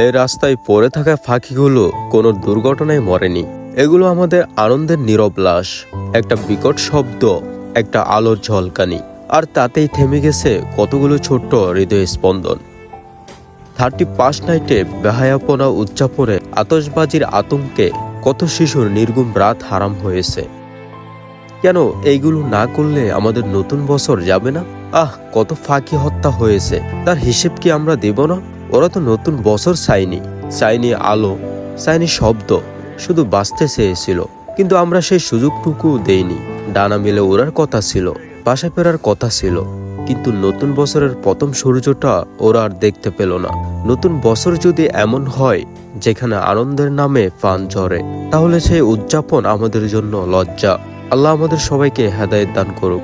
এই রাস্তায় পড়ে থাকা ফাঁকিগুলো কোনো দুর্ঘটনায় মরেনি। এগুলো আমাদের আনন্দের নীরব লাশ একটা বিকট শব্দ, একটা আলোর ঝলকানি, আর তাতেই থেমে গেছে কতগুলো ছোট্ট হৃদয় স্পন্দন থার্টি পাঁচ নাইটে বেহায়াপনা উদযাপনে আতশবাজির আতঙ্কে কত শিশুর নির্গুম রাত হারাম হয়েছে। কেন এইগুলো না করলে আমাদের নতুন বছর যাবে না? আহ, কত ফাঁকি হত্যা হয়েছে, তার হিসেব কি আমরা দেব না? ওরা তো নতুন বছর চাইনি চাইনি আলো চাইনি শব্দ, শুধু বাঁচতে চেয়েছিল। কিন্তু আমরা সেই সুযোগটুকু দেইনি। ডানা মিলে ওড়ার কথা ছিল, বাসায় ফেরার কথা ছিল। কিন্তু নতুন বছরের প্রথম সূর্যটা ওরা আর দেখতে পেল না। নতুন বছর যদি এমন হয়, যেখানে আনন্দের নামে ফান ঝরে, তাহলে সেই উদযাপন আমাদের জন্য লজ্জা। আল্লাহ আমাদের সবাইকে হেদায়েত দান করুক।